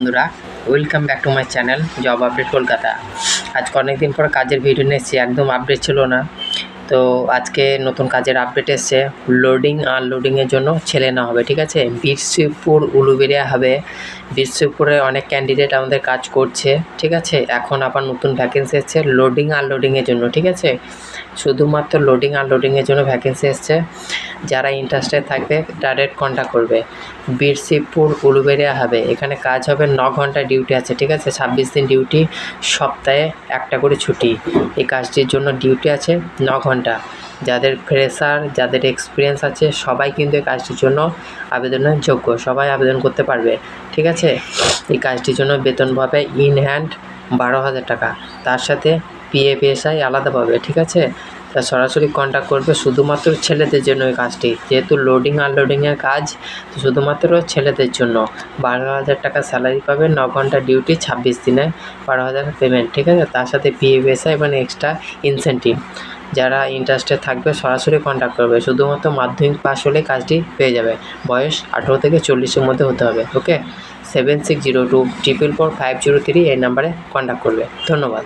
বন্ধুরা welcome back to my channel job update Kolkata. আজকে অনেকদিন পর কাজের ভিডিও নিয়ে এসেছি, একদম আপডেট ছিল না। তো আজকে নতুন কাজের আপডেট এসছে। লোডিং আনলোডিংয়ের জন্য ছেলে না হবে, ঠিক আছে? বীরশিবপুর উলুবেরিয়া হবে। বীরশিবপুরে অনেক ক্যান্ডিডেট আমাদের কাজ করছে, ঠিক আছে? এখন আবার নতুন ভ্যাকেন্সি এসছে লোডিং আনলোডিংয়ের জন্য, ঠিক আছে? শুধুমাত্র লোডিং আনলোডিংয়ের জন্য ভ্যাকেন্সি এসছে। যারা ইন্টারেস্টেড থাকবে ডাইরেক্ট কন্ট্যাক্ট করবে। বীরশিবপুর উলুবেরিয়া হবে। এখানে কাজ হবে ন ঘণ্টা ডিউটি আছে, ঠিক আছে? ছাব্বিশ দিন ডিউটি সপ্তাহে একটা করে ছুটি। এই কাজটির জন্য ডিউটি আছে ন ঘণ্টা। যাদের ফ্রেশার যাদের এক্সপিরিয়েন্স আছে, সবাই কিন্তু এই কাজটির জন্য আবেদনের যোগ্য। সবাই আবেদন করতে পারবে, ঠিক আছে? এই কাজটির জন্য বেতন পাবে ইন হ্যান্ড বারো হাজার টাকা। তার সাথে পিএফএসআই আলাদা পাবে, ঠিক আছে? তা সরাসরি কন্ট্যাক্ট করবে শুধুমাত্র ছেলেদের জন্য এই কাজটি। যেহেতু লোডিং আনলোডিংয়ের কাজ, তো শুধুমাত্র ছেলেদের জন্য। বারো হাজার টাকা স্যালারি পাবে ন ঘণ্টা ডিউটি ছাব্বিশ দিনে বারো হাজার পেমেন্ট ঠিক আছে? তার সাথে পিএফএসআই মানে এক্সট্রা ইনসেন্টিভ যারা ইন্টারেস্টেড থাকবে সরাসরি কন্ট্যাক্ট করবে। শুধুমাত্র মাধ্যমিক পাস হলে কাজটি পেয়ে যাবে। বয়স আঠেরো থেকে চল্লিশের মধ্যে হতে হবে okay seven six zero two triple four five zero three এই নাম্বারে কন্ট্যাক্ট করবে। ধন্যবাদ।